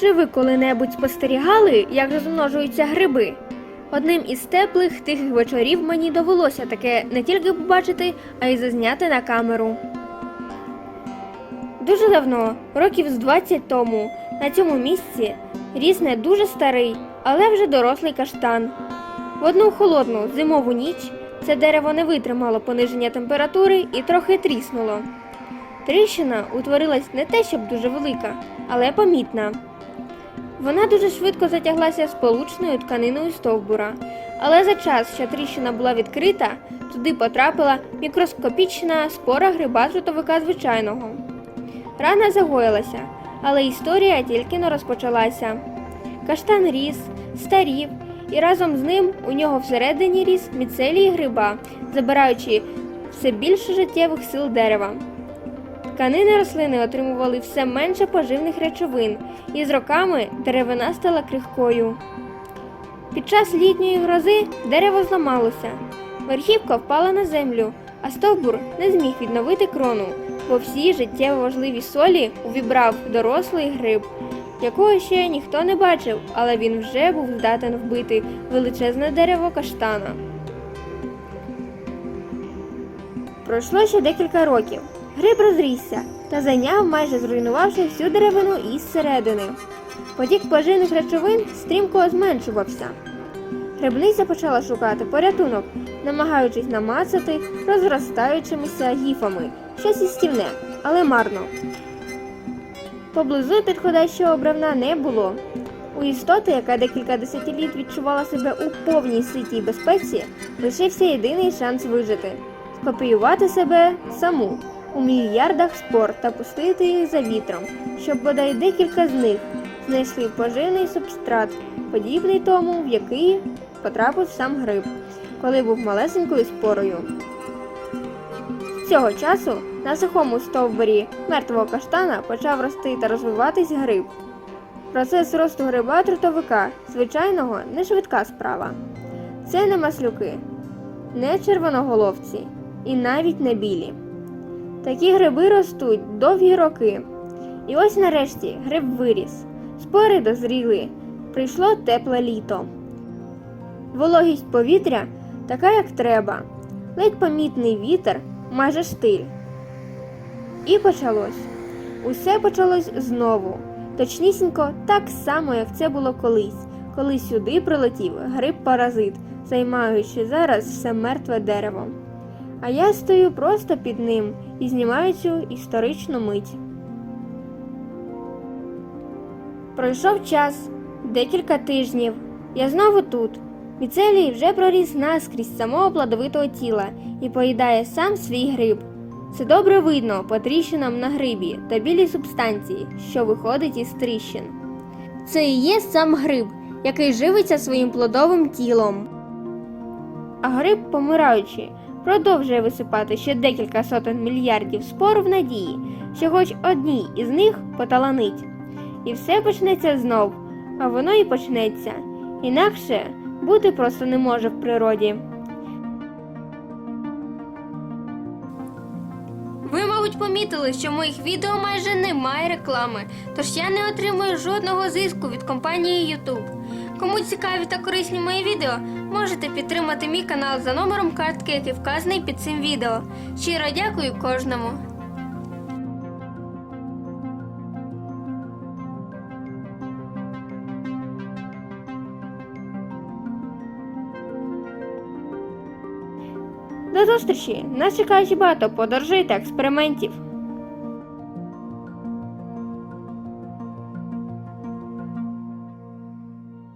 Чи ви коли-небудь спостерігали, як розмножуються гриби? Одним із теплих тихих вечорів мені довелося таке не тільки побачити, а й зазняти на камеру. Дуже давно, років з 20 тому, на цьому місці ріс не дуже старий, але вже дорослий каштан. В одну холодну зимову ніч це дерево не витримало пониження температури і трохи тріснуло. Тріщина утворилась не те, щоб дуже велика, але помітна. Вона дуже швидко затяглася сполучною тканиною стовбура, але за час, що тріщина була відкрита, туди потрапила мікроскопічна спора гриба трутовика звичайного. Рана загоїлася, але історія тільки не розпочалася. Каштан ріс, старів, і разом з ним у нього всередині ріс міцелій гриба, забираючи все більше життєвих сил дерева. Тканини рослини отримували все менше поживних речовин, і з роками деревина стала крихкою. Під час літньої грози дерево зламалося, верхівка впала на землю, а стовбур не зміг відновити крону, бо всі життєво важливі солі увібрав дорослий гриб, якого ще ніхто не бачив, але він вже був здатен вбити величезне дерево каштана. Пройшло ще декілька років. Гриб розрісся та зайняв, майже зруйнувавши всю деревину із середини. Потік поживних речовин стрімко зменшувався. Грибниця почала шукати порятунок, намагаючись намацати розростаючимися гіфами щось істівне, але марно. Поблизу підходящого бревна не було. У істоти, яка декілька десятиліть відчувала себе у повній ситій безпеці, лишився єдиний шанс вижити скопіювати себе саму у мільярдах спор та пустити їх за вітром, щоб бодай декілька з них знайшли поживний субстрат, подібний тому, в який потрапив сам гриб, коли був малесенькою спорою. З цього часу на сухому стовбурі мертвого каштана почав рости та розвиватись гриб. Процес росту гриба трутовика звичайного не швидка справа. Це не маслюки, не червоноголовці і навіть не білі. Такі гриби ростуть довгі роки. І ось нарешті гриб виріс, спори дозріли, прийшло тепле літо. Вологість повітря така, як треба, ледь помітний вітер, майже штиль. І почалось. Усе почалось знову, точнісінько так само, як це було колись, коли сюди прилетів гриб-паразит, займаючи зараз все мертве дерево. А я стою просто під ним і знімаю цю історичну мить. Пройшов час, декілька тижнів. Я знову тут. Міцелій вже проріс наскрізь самого плодовитого тіла і поїдає сам свій гриб. Це добре видно по тріщинам на грибі та білій субстанції, що виходить із тріщин. Це і є сам гриб, який живиться своїм плодовим тілом. А гриб, помираючи, продовжує висипати ще декілька сотень мільярдів спор в надії, що хоч одній із них поталанить. І все почнеться знов, а воно і почнеться. Інакше бути просто не може в природі. Ви, мабуть, помітили, що в моїх відео майже немає реклами, тож я не отримую жодного зиску від компанії YouTube. Кому цікаві та корисні мої відео, можете підтримати мій канал за номером картки, який вказаний під цим відео. Щиро дякую кожному. До зустрічі! Нас чекає багато подорожей та експериментів.